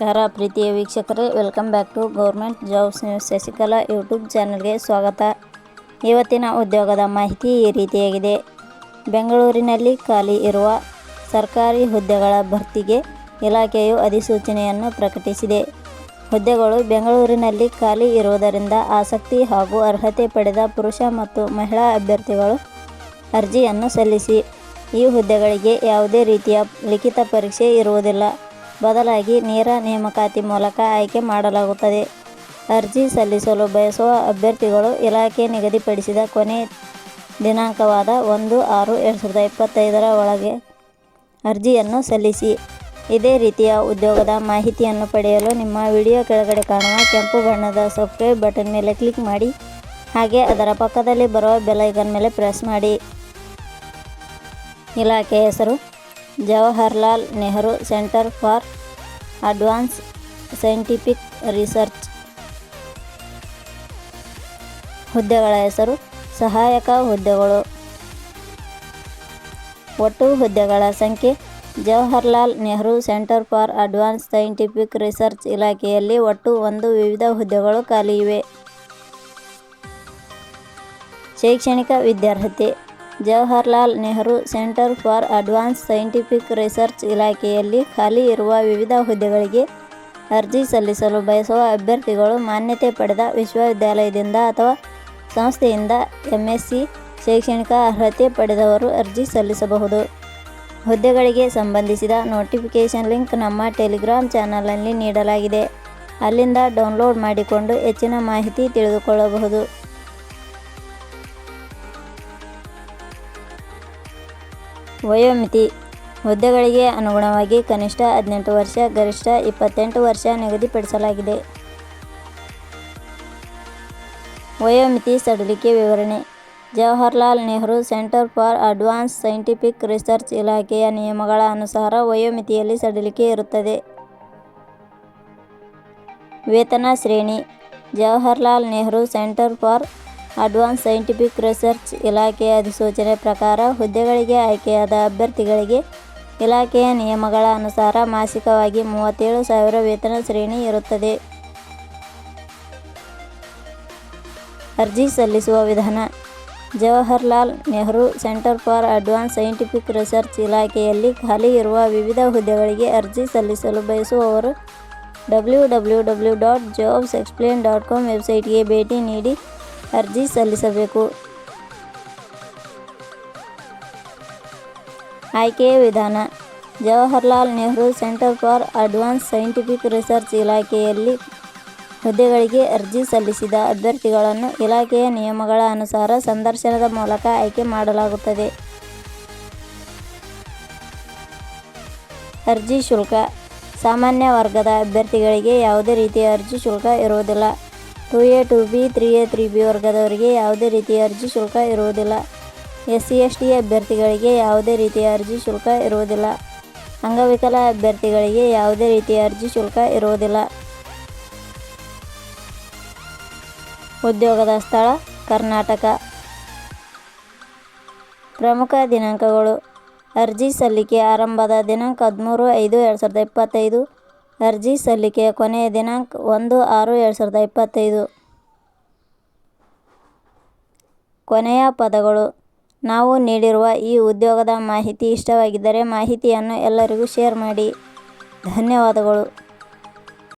ನಮಸ್ಕಾರ ಪ್ರೀತಿಯ ವೀಕ್ಷಕರೇ, welcome back to government jobs news Shashikala YouTube ಚಾನಲ್ಗೆ ಸ್ವಾಗತ. ಇವತ್ತಿನ ಉದ್ಯೋಗದ ಮಾಹಿತಿ ಈ ರೀತಿಯಾಗಿದೆ. ಬೆಂಗಳೂರಿನಲ್ಲಿ ಖಾಲಿ ಇರುವ ಸರ್ಕಾರಿ ಹುದ್ದೆಗಳ ಭರ್ತಿಗೆ ಇಲಾಖೆಯು ಅಧಿಸೂಚನೆಯನ್ನು ಪ್ರಕಟಿಸಿದೆ. ಹುದ್ದೆಗಳು ಬೆಂಗಳೂರಿನಲ್ಲಿ ಖಾಲಿ ಇರುವುದರಿಂದ ಆಸಕ್ತಿ ಹಾಗೂ ಅರ್ಹತೆ ಪಡೆದ ಪುರುಷ ಮತ್ತು ಮಹಿಳಾ ಅಭ್ಯರ್ಥಿಗಳು ಅರ್ಜಿಯನ್ನು ಸಲ್ಲಿಸಿ. ಈ ಹುದ್ದೆಗಳಿಗೆ ಯಾವುದೇ ರೀತಿಯ ಲಿಖಿತ ಪರೀಕ್ಷೆ ಇರುವುದಿಲ್ಲ. ಬದಲಾಗಿ ನೇರ ನೇಮಕಾತಿ ಮೂಲಕ ಆಯ್ಕೆ ಮಾಡಲಾಗುತ್ತದೆ. ಅರ್ಜಿ ಸಲ್ಲಿಸಲು ಬಯಸುವ ಅಭ್ಯರ್ಥಿಗಳು ಇಲಾಖೆ ನಿಗದಿಪಡಿಸಿದ ಕೊನೆ ದಿನಾಂಕವಾದ ಒಂದು ಆರು ಎರಡು ಸಾವಿರದ ಇಪ್ಪತ್ತೈದರ ಒಳಗೆ ಅರ್ಜಿಯನ್ನು ಸಲ್ಲಿಸಿ. ಇದೇ ರೀತಿಯ ಉದ್ಯೋಗದ ಮಾಹಿತಿಯನ್ನು ಪಡೆಯಲು ನಿಮ್ಮ ವಿಡಿಯೋ ಕೆಳಗಡೆ ಕಾಣುವ ಕೆಂಪು ಬಣ್ಣದ ಸಬ್ಸ್ಕ್ರೈಬ್ ಬಟನ್ ಮೇಲೆ ಕ್ಲಿಕ್ ಮಾಡಿ. ಹಾಗೆ ಅದರ ಪಕ್ಕದಲ್ಲಿ ಬರುವ ಬೆಲೈಕನ್ ಮೇಲೆ ಪ್ರೆಸ್ ಮಾಡಿ. ಇಲಾಖೆ ಹೆಸರು Jawaharlal Nehru centre for advance scientific research ಹುದ್ದೆಗಳ ಹೆಸರು ಸಹಾಯಕ ಹುದ್ದೆಗಳು. ಒಟ್ಟು ಹುದ್ದೆಗಳ ಸಂಖ್ಯೆ Jawaharlal Nehru centre for advance scientific research ಇಲಾಖೆಯಲ್ಲಿ ಒಟ್ಟು ಒಂದು ವಿವಿಧ ಹುದ್ದೆಗಳು ಖಾಲಿ ಇವೆ. ಶೈಕ್ಷಣಿಕ ವಿದ್ಯಾರ್ಹತೆ Jawaharlal Nehru centre for advance scientific research ಇಲಾಖೆಯಲ್ಲಿ ಖಾಲಿ ಇರುವ ವಿವಿಧ ಹುದ್ದೆಗಳಿಗೆ ಅರ್ಜಿ ಸಲ್ಲಿಸಲು ಬಯಸುವ ಅಭ್ಯರ್ಥಿಗಳು ಮಾನ್ಯತೆ ಪಡೆದ ವಿಶ್ವವಿದ್ಯಾಲಯದಿಂದ ಅಥವಾ ಸಂಸ್ಥೆಯಿಂದ ಎಂಎಸ್ಸಿ ಶೈಕ್ಷಣಿಕ ಅರ್ಹತೆ ಪಡೆದವರು ಅರ್ಜಿ ಸಲ್ಲಿಸಬಹುದು. ಹುದ್ದೆಗಳಿಗೆ ಸಂಬಂಧಿಸಿದ ನೋಟಿಫಿಕೇಷನ್ ಲಿಂಕ್ ನಮ್ಮ ಟೆಲಿಗ್ರಾಮ್ ಚಾನಲ್ನಲ್ಲಿ ನೀಡಲಾಗಿದೆ. ಅಲ್ಲಿಂದ ಡೌನ್ಲೋಡ್ ಮಾಡಿಕೊಂಡು ಹೆಚ್ಚಿನ ಮಾಹಿತಿ ತಿಳಿದುಕೊಳ್ಳಬಹುದು. ವಯೋಮಿತಿ. ಹುದ್ದೆಗಳಿಗೆ ಅನುಗುಣವಾಗಿ ಕನಿಷ್ಠ ಹದಿನೆಂಟು ವರ್ಷ, ಗರಿಷ್ಠ ಇಪ್ಪತ್ತೆಂಟು ವರ್ಷ ನಿಗದಿಪಡಿಸಲಾಗಿದೆ. ವಯೋಮಿತಿ ಸಡಿಲಿಕೆ ವಿವರಣೆ. Jawaharlal Nehru centre for advance scientific research ಇಲಾಖೆಯ ನಿಯಮಗಳ ಅನುಸಾರ ವಯೋಮಿತಿಯಲ್ಲಿ ಸಡಿಲಿಕೆ ಇರುತ್ತದೆ. ವೇತನ ಶ್ರೇಣಿ. Jawaharlal Nehru centre for advance scientific research ಇಲಾಖೆಯ ಅಧಿಸೂಚನೆ ಪ್ರಕಾರ ಹುದ್ದೆಗಳಿಗೆ ಆಯ್ಕೆಯಾದ ಅಭ್ಯರ್ಥಿಗಳಿಗೆ ಇಲಾಖೆಯ ನಿಯಮಗಳ ಅನುಸಾರ ಮಾಸಿಕವಾಗಿ ಮೂವತ್ತೇಳು ಸಾವಿರ ವೇತನ ಶ್ರೇಣಿ ಇರುತ್ತದೆ. ಅರ್ಜಿ ಸಲ್ಲಿಸುವ ವಿಧಾನ. Jawaharlal Nehru centre for advance scientific research ಇಲಾಖೆಯಲ್ಲಿ ಖಾಲಿ ಇರುವ ವಿವಿಧ ಹುದ್ದೆಗಳಿಗೆ ಅರ್ಜಿ ಸಲ್ಲಿಸಲು ಬಯಸುವವರು W W W dot jobs explain dot com ವೆಬ್ಸೈಟ್ಗೆ ಭೇಟಿ ನೀಡಿ ಅರ್ಜಿ ಸಲ್ಲಿಸಬೇಕು. ಆಯ್ಕೆಯ ವಿಧಾನ. Jawaharlal Nehru centre for advance scientific research ಇಲಾಖೆಯಲ್ಲಿ ಹುದ್ದೆಗಳಿಗೆ ಅರ್ಜಿ ಸಲ್ಲಿಸಿದ ಅಭ್ಯರ್ಥಿಗಳನ್ನು ಇಲಾಖೆಯ ನಿಯಮಗಳ ಅನುಸಾರ ಸಂದರ್ಶನದ ಮೂಲಕ ಆಯ್ಕೆ ಮಾಡಲಾಗುತ್ತದೆ. ಅರ್ಜಿ ಶುಲ್ಕ. ಸಾಮಾನ್ಯ ವರ್ಗದ ಅಭ್ಯರ್ಥಿಗಳಿಗೆ ಯಾವುದೇ ರೀತಿಯ ಅರ್ಜಿ ಶುಲ್ಕ ಇರುವುದಿಲ್ಲ. Two A two B three A three B ವರ್ಗದವರಿಗೆ ಯಾವುದೇ ರೀತಿಯ ಅರ್ಜಿ ಶುಲ್ಕ ಇರುವುದಿಲ್ಲ. ಎಸ್ ಸಿ ಎಸ್ ಟಿ ಅಭ್ಯರ್ಥಿಗಳಿಗೆ ಯಾವುದೇ ರೀತಿಯ ಅರ್ಜಿ ಶುಲ್ಕ ಇರುವುದಿಲ್ಲ. ಅಂಗವಿಕಲ ಅಭ್ಯರ್ಥಿಗಳಿಗೆ ಯಾವುದೇ ರೀತಿಯ ಅರ್ಜಿ ಶುಲ್ಕ ಇರುವುದಿಲ್ಲ. ಉದ್ಯೋಗದ ಸ್ಥಳ, ಕರ್ನಾಟಕ. ಪ್ರಮುಖ ದಿನಾಂಕಗಳು. ಅರ್ಜಿ ಸಲ್ಲಿಕೆ ಆರಂಭದ ದಿನಾಂಕ ಹದಿಮೂರು ಐದು, ಎರಡು ಸಾವಿರದ ಇಪ್ಪತ್ತೈದು. ಅರ್ಜಿ ಸಲ್ಲಿಕೆಯ ಕೊನೆಯ ದಿನಾಂಕ ಒಂದು ಆರು ಎರಡು ಸಾವಿರದ ಇಪ್ಪತ್ತೈದು. ಕೊನೆಯ ಪದಗಳು. ನಾವು ನೀಡಿರುವ ಈ ಉದ್ಯೋಗದ ಮಾಹಿತಿ ಇಷ್ಟವಾಗಿದ್ದರೆ ಮಾಹಿತಿಯನ್ನು ಎಲ್ಲರಿಗೂ ಶೇರ್ ಮಾಡಿ. ಧನ್ಯವಾದಗಳು.